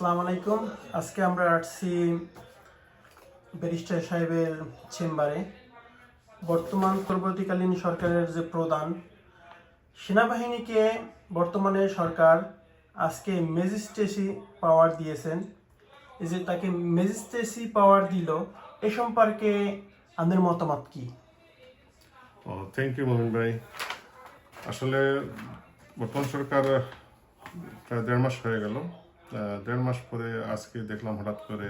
আসসালামু আলাইকুম। আজকে আমরা আসছি ব্যারিস্টার সাহেবের চেম্বারে। বর্তমান পরবর্তীকালীন সরকারের যে প্রধান, সেনাবাহিনীকে বর্তমানে সরকার আজকে ম্যাজিস্ট্রেসি পাওয়ার দিয়েছেন। এই যে তাকে ম্যাজিস্ট্রেসি পাওয়ার দিল, এ সম্পর্কে আমাদের মতামত কি? ও থ্যাংক ইউ মোমিন ভাই। আসলে বর্তমান সরকার প্রায় দেড় মাস হয়ে গেল। দেড় মাস পরে আজকে দেখলাম হঠাৎ করে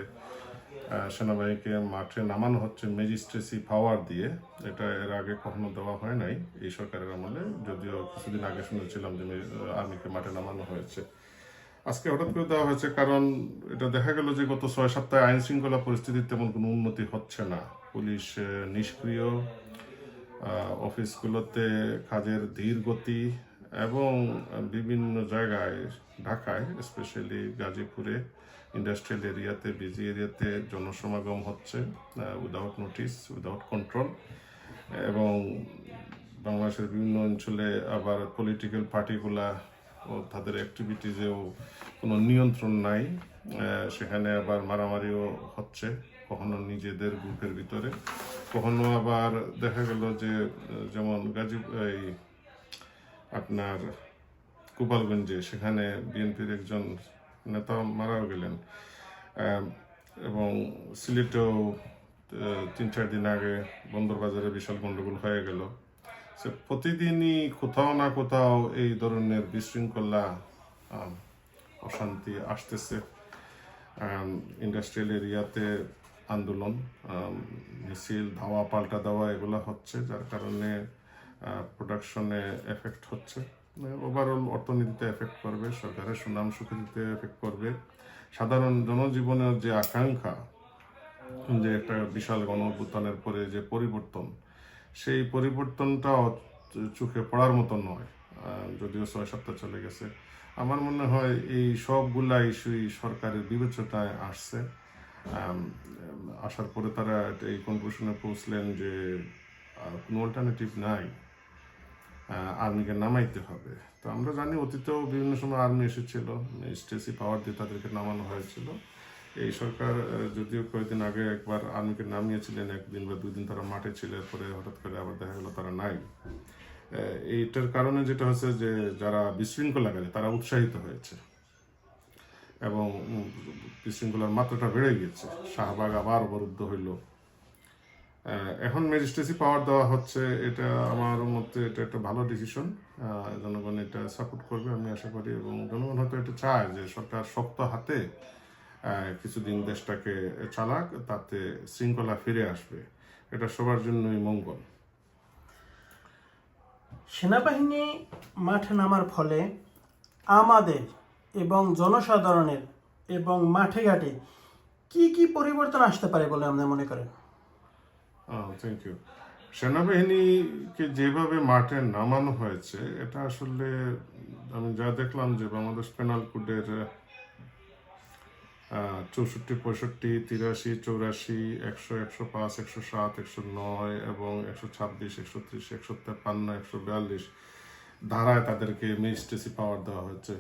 সেনাবাহিনীকে মাঠে নামানো হচ্ছে ম্যাজিস্ট্রেসি পাওয়ার দিয়ে। এটা এর আগে কখনো দেওয়া হয় নাই এই সরকারের আমলে, যদিও কিছুদিন আগে শুনেছিলাম যে আর্মিকে মাঠে নামানো হয়েছে। আজকে হঠাৎ করে দেওয়া হয়েছে, কারণ এটা দেখা গেল যে গত ছয় সপ্তাহে আইন শৃঙ্খলা পরিস্থিতির তেমন কোনো উন্নতি হচ্ছে না। পুলিশ নিষ্ক্রিয় অফিসগুলোতে কাজের ধীর গতি এবং বিভিন্ন জায়গায়, ঢাকায় স্পেশালি গাজীপুরে ইন্ডাস্ট্রিয়াল এরিয়াতে বিজি এরিয়াতে জনসমাগম হচ্ছে উইদাউট নোটিস উইদাউট কন্ট্রোল এবং বাংলাদেশের বিভিন্ন অঞ্চলে আবার পলিটিক্যাল পার্টিগুলা ও তাদের অ্যাক্টিভিটিজেও কোনো নিয়ন্ত্রণ নাই সেখানে আবার মারামারিও হচ্ছে, কখনো নিজেদের গ্রুপের ভিতরে, কখনো আবার দেখা গেল যে যেমন গাজী এই আপনার গোপালগঞ্জে, সেখানে বিএনপির একজন নেতা মারাও গেলেন। এবং সিলেটেও তিন চার দিন আগে বন্দরবাজারে বিশাল গন্ডগোল হয়ে গেল। সে প্রতিদিনই কোথাও না কোথাও এই ধরনের বিশৃঙ্খলা অশান্তি আসতেছে। ইন্ডাস্ট্রিয়াল এরিয়াতে আন্দোলন মিছিল, ধাওয়া, পাল্টা দেওয়া এগুলো হচ্ছে, যার কারণে প্রোডাকশনে এফেক্ট হচ্ছে। ওভারঅল অর্থনীতিতে এফেক্ট করবে, সরকারের সুনাম সুখ্যাতিতে এফেক্ট করবে। সাধারণ জনজীবনের যে আকাঙ্ক্ষা, যে একটা বিশাল গণ পরে যে পরিবর্তন, সেই পরিবর্তনটাও চোখে পড়ার মতো নয় যদিও ছয় সপ্তাহ চলে গেছে। আমার মনে হয় এই সবগুলা ইস্যুই সরকারের বিবেচনায় আসছে। আসার পরে তারা এই কনক্লুশনে পৌঁছলেন যে কোনো অল্টারনেটিভ নাই। আর্মিকে নামাইতে হবে। তো আমরা জানি অতীতেও বিভিন্ন সময় আর্মি এসেছিল, স্টেসি পাওয়ার দিয়ে তাদেরকে নামানো হয়েছিল। এই সরকার যদিও কয়েকদিন আগে একবার আর্মিকে নামিয়েছিলেন, একদিন বা দুই দিন তারা মাঠে ছিল, এরপরে হঠাৎ করে আবার দেখা গেলো তারা নাই। এইটার কারণে যেটা হচ্ছে যে যারা বিশৃঙ্খলাকারী তারা উৎসাহিত হয়েছে। এবং বিশৃঙ্খলার মাত্রাটা বেড়ে গিয়েছে। শাহবাগ আবার অবরুদ্ধ হইল। এখন ম্যাজিস্ট্রেসি পাওয়ার দেওয়া হচ্ছে, এটা আমার মতে এটা একটা ভালো ডিসিশন জনগণ এটা সাপোর্ট করবে আমি আশা করি, এবং জনগণ হয়তো এটা চায় যে সরকার শক্ত হাতে কিছুদিন দেশটাকে চালাক, তাতে শৃঙ্খলা ফিরে আসবে। এটা সবার জন্যই মঙ্গল। সেনাবাহিনী মাঠে নামার ফলে আমাদের এবং জনসাধারণের এবং মাঠে ঘাটে কি কি পরিবর্তন আসতে পারে বলে আপনি মনে করেন? থ্যাংক ইউ সেনাবাহিনীকে যেভাবে মাঠে নামানো হয়েছে, এটা আসলে আমি যা দেখলাম যে বাংলাদেশ পেনাল কোডের চৌষট্টি, পঁয়ষট্টি, তিরাশি, চৌরাশি, একশো একশো পাঁচ, একশো সাত, একশো নয় এবং একশো ছাব্বিশ, একশো ত্রিশ, একশো তেপান্ন একশো বিয়াল্লিশ ধারায় তাদেরকে ম্যাজিস্ট্রেসি পাওয়ার দেওয়া হচ্ছে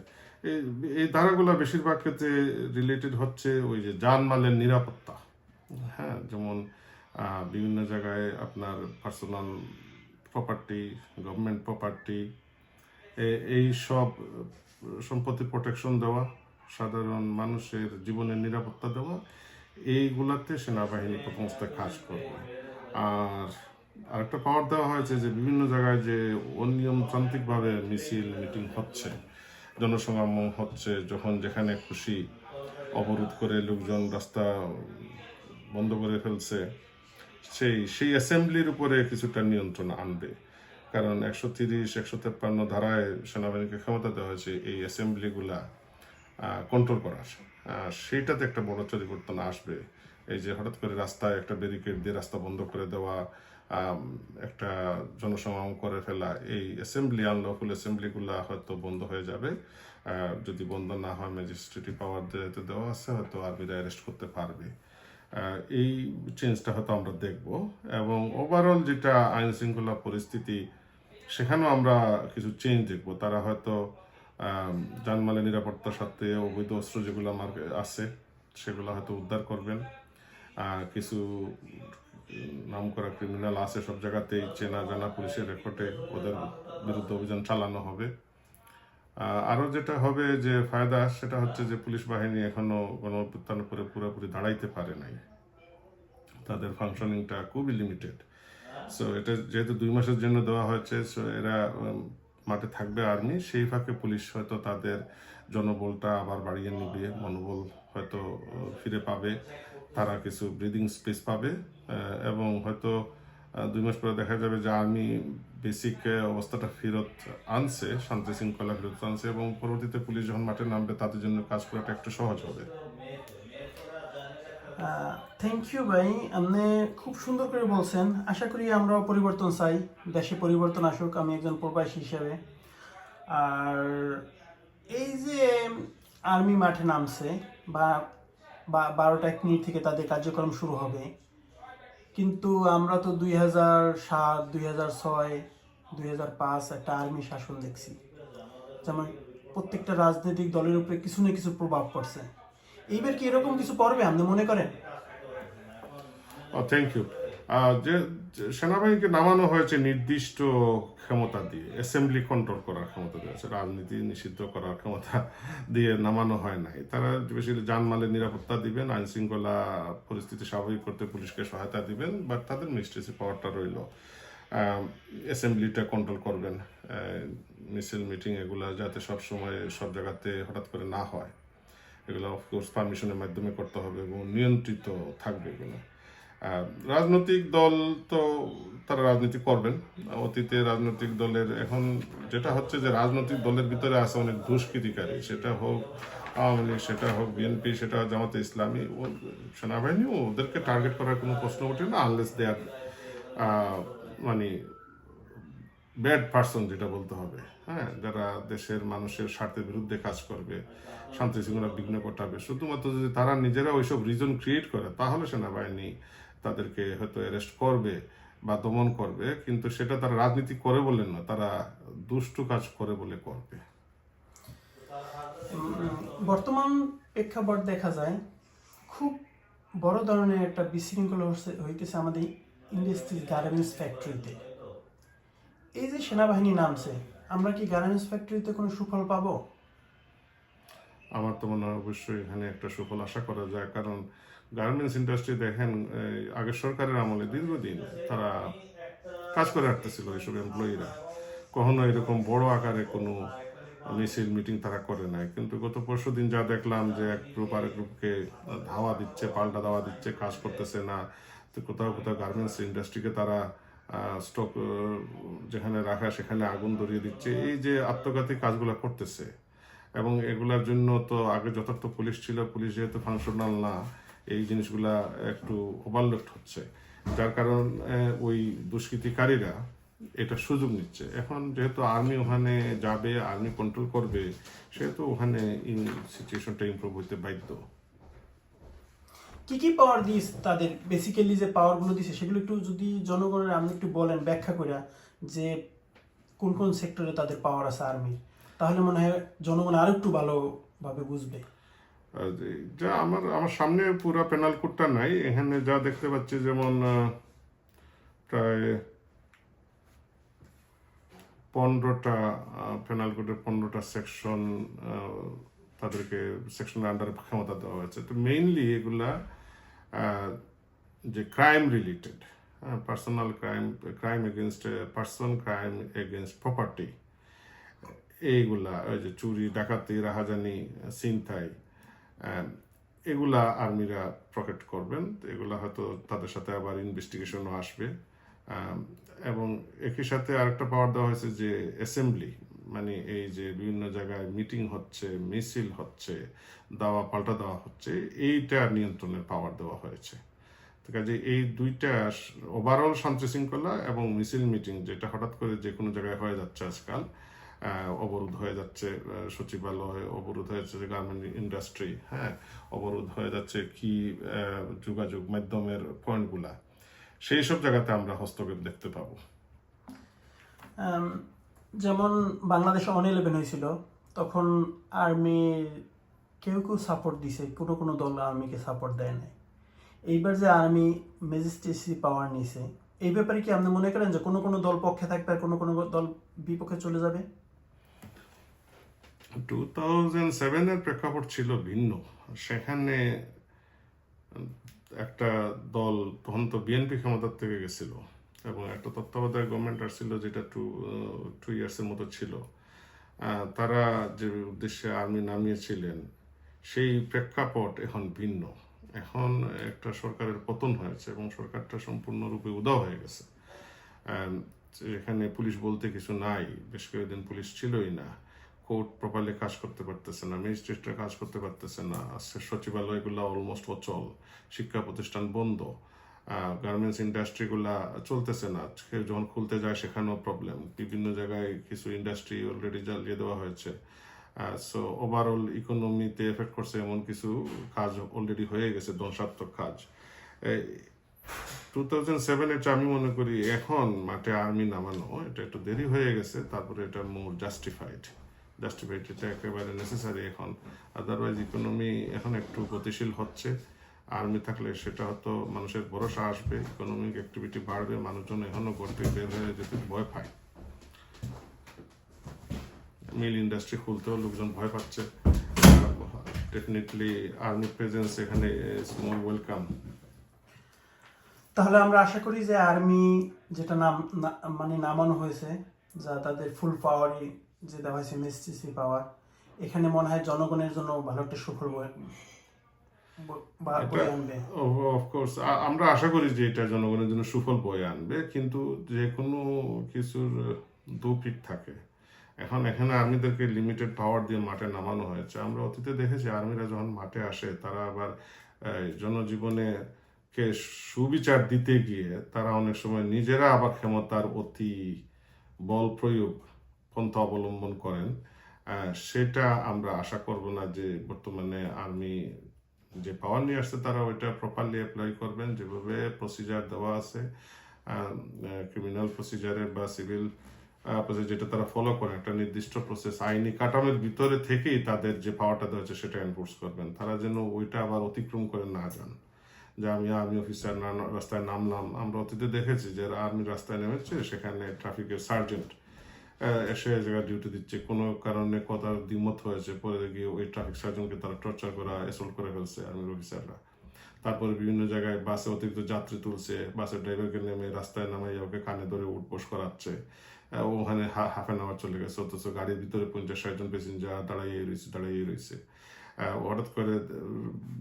এই ধারাগুলো বেশিরভাগ ক্ষেত্রে রিলেটেড হচ্ছে ওই যে জানমালের নিরাপত্তা। হ্যাঁ যেমন বিভিন্ন জায়গায় আপনার পার্সোনাল প্রপার্টি গভর্নমেন্ট প্রপার্টি এই সব আহ, সম্পত্তি প্রোটেকশন দেওয়া সাধারণ মানুষের জীবনের নিরাপত্তা দেওয়া এইগুলাতে সেনাবাহিনী প্রথম কাজ করবে। আর আরেকটা পাওয়ার দেওয়া হয়েছে যে বিভিন্ন জায়গায় যে অনিয়মতান্ত্রিকভাবে মিছিল মিটিং হচ্ছে জনসমাগম হচ্ছে যখন যেখানে খুশি অবরোধ করে লোকজন রাস্তা বন্ধ করে ফেলছে সেই সেই অ্যাসেম্বলির উপরে কিছুটা নিয়ন্ত্রণ আনবে। কারণ একশো তিরিশ, একশো তেপ্পান্ন ধারায় সেনাবাহিনীকে ক্ষমতা দেওয়া হয়েছে, এই অ্যাসেম্বলিগুলা কন্ট্রোল করার। সেইটাতে একটা বড় পরিবর্তন আসবে। এই যে হঠাৎ করে রাস্তায় একটা ব্যারিকেড দিয়ে রাস্তা বন্ধ করে দেওয়া একটা জনসমাগম করে ফেলা, এই অ্যাসেম্বলি আনলফুল অ্যাসেম্বলিগুলা হয়তো বন্ধ হয়ে যাবে। যদি বন্ধ না হয় ম্যাজিস্ট্রেটি পাওয়ার দেওয়া আছে, হয়তো আর্মিরা অ্যারেস্ট করতে পারবে। এই চেঞ্জটা হয়তো আমরা দেখব। এবং ওভারঅল যেটা আইন শৃঙ্খলা পরিস্থিতি, সেখানেও আমরা কিছু চেঞ্জ দেখব। তারা হয়তো জানমালের নিরাপত্তার সাথে অবৈধ অস্ত্র যেগুলো আমার আছে, সেগুলো হয়তো উদ্ধার করবেন। কিছু নাম করা ক্রিমিনাল আছে, সব জায়গাতেই চেনা জানা পুলিশের রেকর্ডে ওদের বিরুদ্ধে অভিযান চালানো হবে। আহ, আরও যেটা হবে যে ফায়দা সেটা হচ্ছে যে পুলিশ বাহিনী এখনও গণ উপরে পুরোপুরি দাঁড়াইতে পারে নাই। তাদের ফাংশনিংটা খুবই লিমিটেড সো এটা যেহেতু দুই মাসের জন্য দেওয়া হয়েছে সো এরা মাঠে থাকবে আর্মি সেই ফাঁকে পুলিশ হয়তো তাদের জনবলটা আবার বাড়িয়ে নিবে মনোবল হয়তো ফিরে পাবে তারা কিছু ব্রিদিং স্পেস পাবে এবং হয়তো দুই মাস পরে দেখা যাবে যে আর্মি বেসিক অবস্থাটা ফেরত আনছে, শান্তি শৃঙ্খলা ফেরত আনছে এবং পরবর্তীতে পুলিশ যখন মাঠে নামবে, তাদের জন্য কাজ করাটা একটু সহজ হবে। থ্যাংক ইউ ভাই। আপনি খুব সুন্দর করে বলছেন। আশা করি আমরাও পরিবর্তন চাই। দেশে পরিবর্তন আসুক, আমি একজন প্রবাসী হিসেবে। আর এই যে আর্মি মাঠে নামছে বা, বারোটা এক মিনিট থেকে তাদের কার্যক্রম শুরু হবে কিন্তু আমরা তো দুই হাজার সাত, দুই হাজার ছয়, দুই হাজার পাঁচ একটা আর্মি শাসন দেখছি। যেমন প্রত্যেকটা রাজনৈতিক দলের উপরে কিছু না কিছু প্রভাব পড়ছে। এইবার কি এরকম কিছু পড়বে আপনি মনে করেন? থ্যাংক ইউ যে যে সেনাবাহিনীকে নামানো হয়েছে নির্দিষ্ট ক্ষমতা দিয়ে অ্যাসেম্বলি কন্ট্রোল করার ক্ষমতা দিয়েছে রাজনীতি নিষিদ্ধ করার ক্ষমতা দিয়ে নামানো হয় নাই। তারা বেশি জানমালের নিরাপত্তা দিবেন আইন শৃঙ্খলা পরিস্থিতি স্বাভাবিক করতে পুলিশকে সহায়তা দিবেন বাট তাদের মিস্ট্রেসি পাওয়ারটা রইল। অ্যাসেম্বলিটা কন্ট্রোল করবেন। মিছিল মিটিং এগুলো যাতে সব সময় সব জায়গাতে হঠাৎ করে না হয়। এগুলো অফকোর্স পারমিশনের মাধ্যমে করতে হবে এবং নিয়ন্ত্রিত থাকবে এগুলো। রাজনৈতিক দল তো তারা রাজনীতি করবেন। অতীতে রাজনৈতিক দলের এখন যেটা হচ্ছে যে রাজনৈতিক দলের ভিতরে আছে অনেক দুষ্কৃতিকারী। সেটা হোক আওয়ামী লীগ, সেটা হোক বিএনপি, সেটা জামাতে ইসলামী, ও সেনাবাহিনী, ওদেরকে টার্গেট করার কোনো প্রশ্ন ওঠে না আনলেস দে আর মানে ব্যাড পার্সন যেটা বলতে হবে। হ্যাঁ যারা দেশের মানুষের স্বার্থের বিরুদ্ধে কাজ করবে, শান্তি শৃঙ্খলা বিঘ্ন ঘটাবে। শুধুমাত্র যদি তারা নিজেরা ওইসব রিজন ক্রিয়েট করে, তাহলে সেনাবাহিনী তাদেরকে হয়তো অ্যারেস্ট করবে বা দমন করবে, কিন্তু সেটা তারা রাজনীতি করে বলে না, তারা দুষ্টু কাজ করে বলে করবে। বর্তমান প্রেক্ষাপট দেখা যায়, খুব বড় ধরনের একটা বিশৃঙ্খলা হইতেছে আমাদের ইন্ডাস্ট্রি গার্মেন্টস ফ্যাক্টরিতে এই যে সেনাবাহিনী নামছে, আমরা কি গার্মেন্টস ফ্যাক্টরিতে কোনো সুফল পাবো? আমার তো মনে হয় অবশ্যই এখানে একটা সুফল আশা করা যায়। কারণ গার্মেন্টস ইন্ডাস্ট্রি দেখেন আগের সরকারের আমলে দীর্ঘদিন তারা কাজ করে আসতেছিল এইসব এমপ্লয়িরা কখনো এরকম বড় আকারে কোনো মিছিল, মিটিং তারা করে নাই। কিন্তু গত পরশু দিন যা দেখলাম যে এক গ্রুপ আরেক গ্রুপকে ধাওয়া দিচ্ছে, পাল্টা ধাওয়া দিচ্ছে, কাজ করতেছে না, তো কোথাও কোথাও গার্মেন্টস ইন্ডাস্ট্রিকে তারা স্টক যেখানে রাখা সেখানে আগুন ধরিয়ে দিচ্ছে। এই যে আত্মঘাতী কাজগুলো করতেছে এবং এগুলার জন্য তো আগে যথার্থ পুলিশ ছিল, পুলিশ যেহেতু ফাংশনাল না, এই জিনিসগুলা একটু ওভারলোড হচ্ছে। যার কারণ ওই দুষ্কৃতিকারীরা এটা সুযোগ নিচ্ছে। এখন যেহেতু আর্মি ওখানে যাবে আর্মি কন্ট্রোল করবে, সেহেতু ওখানে সিচুয়েশনটা ইমপ্রুভ হতে বাধ্য। কি কি পাওয়ার দিস তাদের? বেসিক্যালি যে পাওয়ারগুলো দিছে, সেগুলো একটু যদি জনগণের আপনি একটু বলেন, ব্যাখ্যা করে যে কোন কোন সেক্টরে তাদের পাওয়ার আছে আর্মির তাহলে মনে হয় জনগণ আরও একটু ভালোভাবে বুঝবে। যা আমার আমার সামনে পুরো পেনাল কোডটা নাই, এখানে যা দেখতে পাচ্ছি যেমন প্রায় পনেরোটা পেনাল কোডের পনেরোটা সেকশন তাদেরকে সেকশনের আন্ডারে ক্ষমতা দেওয়া হয়েছে। তো মেইনলি এগুলা যে crime related personal crime crime against person crime against property এইগুলা ওই যে চুরি ডাকাতি রাহাজানি আহ, এগুলা আর্মিরা প্রকেট করবেন। এগুলা হয়তো তাদের সাথে আবার ইনভেস্টিগেশনও আসবে। এবং একই সাথে আরেকটা পাওয়ার দেওয়া হয়েছে যে অ্যাসেম্বলি মানে এই যে বিভিন্ন জায়গায় মিটিং হচ্ছে মিছিল হচ্ছে দাওয়া পাল্টা দেওয়া হচ্ছে এইটা নিয়ন্ত্রণের পাওয়ার দেওয়া হয়েছে। কাজে এই দুইটা ওভারঅল শান্তি শৃঙ্খলা এবং মিছিল মিটিং যেটা হঠাৎ করে যে কোনো জায়গায় হয়ে যাচ্ছে আজকাল অবরোধ হয়ে যাচ্ছে সচিবালয় অবরোধ হয়ে যাচ্ছে গার্মেন্ট ইন্ডাস্ট্রি হ্যাঁ অবরোধ হয়ে যাচ্ছে কি যোগাযোগ মাধ্যমের পয়েন্টগুলা সেই সব জায়গাতে আমরা হস্তক্ষেপ দেখতে পাবো। যেমন বাংলাদেশে অন ইলেভেন হয়েছিল, তখন আর্মি কেউ কেউ সাপোর্ট দিছে, কোনো কোনো দল আর্মিকে সাপোর্ট দেয় নাই। এইবার যে আর্মি ম্যাজিস্ট্রেসি পাওয়ার নিছে, এই ব্যাপারে কি আপনি মনে করেন যে কোনো কোনো দল পক্ষে থাকবে আর কোনো কোনো দল বিপক্ষে চলে যাবে? টু থাউজেন্ড সেভেনের প্রেক্ষাপট ছিল ভিন্ন। সেখানে একটা দল তখন তো বিএনপি ক্ষমতার থেকে গেছিল এবং একটা তত্ত্বাবধায়ক গভর্নমেন্ট আসছিল যেটা টু টু ইয়ার্সের মতো ছিল। তারা যে উদ্দেশ্যে আর্মি নামিয়েছিলেন, সেই প্রেক্ষাপট এখন ভিন্ন। এখন একটা সরকারের পতন হয়েছে এবং সরকারটা সম্পূর্ণরূপে উদাও হয়ে গেছে। এখানে পুলিশ বলতে কিছু নাই, বেশ কয়েকদিন পুলিশ ছিলই না। কোর্ট প্রপারলি কাজ করতে পারতেছে না, ম্যাজিস্ট্রেটরা কাজ করতে পারতেছে না সচিবালয়গুলো অলমোস্ট অচল, শিক্ষা প্রতিষ্ঠান বন্ধ গার্মেন্টস ইন্ডাস্ট্রিগুলা চলতেছে না যখন খুলতে যায় সেখানেও প্রবলেম বিভিন্ন জায়গায় কিছু ইন্ডাস্ট্রি অলরেডি জ্বালিয়ে দেওয়া হয়েছে সো ওভারঅল ইকোনমিতে এফেক্ট করছে এমন কিছু কাজ অলরেডি হয়ে গেছে, ধ্বংসাত্মক কাজ। টু থাউজেন্ড সেভেন আমি মনে করি এখন মাঠে আর্মি নামানো, এটা একটু দেরি হয়ে গেছে, তারপরে এটা মোর জাস্টিফাইড জাস্টিফাইড একেবারে নেসেসারি এখন। আদারওয়াইজ ইকোনমি এখন একটু গতিশীল হচ্ছে। আর্মি থাকলে সেটা হয়তো মানুষের ভরসা আসবে ইকোনমিক অ্যাক্টিভিটি বাড়বে, মানুষজন এখনও করতে বের হয়ে যেতে ভয় পায়। মিল ইন্ডাস্ট্রি খুলতেও লোকজন ভয় পাচ্ছে। ডেফিনেটলি আর্মি প্রেজেন্স এখানে স্মল ওয়েলকাম তাহলে আমরা আশা করি যে আর্মি যেটা নাম মানে নামানো হয়েছে, যা তাদের ফুল পাওয়ারই যে দেওয়া হয়েছে মিস্ট্রিসি পাওয়ার এখানে মনে হয় জনগণের জন্য ভালো একটা সুফল অফকোর্স আমরা আশা করি যে এটা জনগণের জন্য সুফল বয়ে আনবে কিন্তু যে কোনো কিছুর দু পিক থাকে। এখন এখানে আর্মিদেরকে লিমিটেড পাওয়ার দিয়ে মাঠে নামানো হয়েছে। আমরা অতীতে দেখেছি আর্মিরা যখন মাঠে আসে তারা আবার জনজীবনে কে সুবিচার দিতে গিয়ে তারা অনেক সময় নিজেরা আবার ক্ষমতার অতি বল প্রয়োগ পন্থা অবলম্বন করেন সেটা আমরা আশা করব না যে বর্তমানে আর্মি যে পাওয়ার নিয়ে আসছে তারা ওইটা প্রপারলি অ্যাপ্লাই করবেন। যেভাবে প্রসিজার দেওয়া আছে ক্রিমিনাল প্রসিজারে বা সিভিল যেটা তারা ফলো করে, একটা নির্দিষ্ট প্রসেস আইনি কাঠামের ভিতরে থেকেই তাদের যে পাওয়ারটা দেওয়া হচ্ছে সেটা এনফোর্স করবেন। তারা যেন ওইটা আবার অতিক্রম করে না যান। যে আমি আর্মি অফিসার রাস্তায় নামলাম, আমরা অতীতে দেখেছি যে আর্মি রাস্তায় নেমেছে, সেখানে ট্রাফিকের সার্জেন্ট এসে জায়গায় ডিউটি দিচ্ছে। কোনো কারণে কথা দ্বিমত হয়েছে। পরে গিয়ে ওই ট্রাফিক সার্জনকে তারা টর্চার করা অ্যাসল্ট করে ফেলছে আর্মির অফিসাররা তারপরে বিভিন্ন জায়গায় বাসে অতিরিক্ত যাত্রী তুলছে। বাসের ড্রাইভারকে নেমে রাস্তায় নামাই ওকে কানে ধরে উঠবোস করাচ্ছে। ওখানে হাফ অ্যান আওয়ার চলে গেছে। অথচ গাড়ির ভিতরে পঞ্চাশ ষাট জন প্যাসেঞ্জার দাঁড়াইয়ে রয়েছে দাঁড়াইয়ে রয়েছে। হঠাৎ করে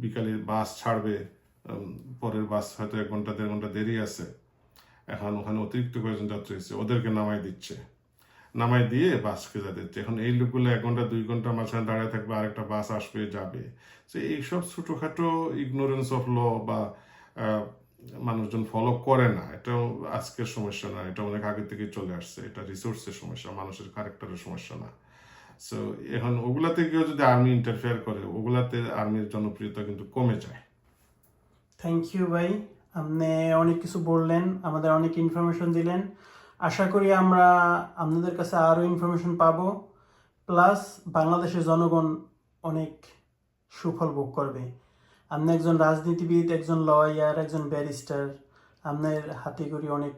বিকালে বাস ছাড়বে। পরের বাস হয়তো এক ঘণ্টা, দেড় ঘণ্টা দেরি আছে। এখন ওখানে অতিরিক্ত কয়েকজন যাত্রী এসেছে। ওদেরকে নামাই দিচ্ছে। নামাই দিয়ে বাসকে দিচ্ছে। এখন এই লোকগুলো এক ঘণ্টা, দুই ঘণ্টা মাঝখানে দাঁড়িয়ে থাকবে, আরেকটা বাস আসবে, যাবে। তো এইসব ছোটোখাটো ইগনোরেন্স অফ ল বা মানুষজন ফলো করে না। এটাও আজকের সমস্যা না, এটা অনেক আগে থেকে চলে আসছে। এটা রিসোর্সের সমস্যা, মানুষের ক্যারেক্টারের সমস্যা না। সো এখন ওগুলাতে কেউ যদি আর্মি ইন্টারফেয়ার করে, ওগুলাতে আর্মির জনপ্রিয়তা কিন্তু কমে যায়। থ্যাংক ইউ ভাই। আপনি অনেক কিছু বললেন, আমাদের অনেক ইনফরমেশন দিলেন। আশা করি আমরা আপনাদের কাছে আরও ইনফরমেশন পাবো। প্লাস বাংলাদেশের জনগণ অনেক সুফল ভোগ করবে। আপনি একজন রাজনীতিবিদ, একজন লয়ার একজন ব্যারিস্টার আপনার হাতে করি অনেক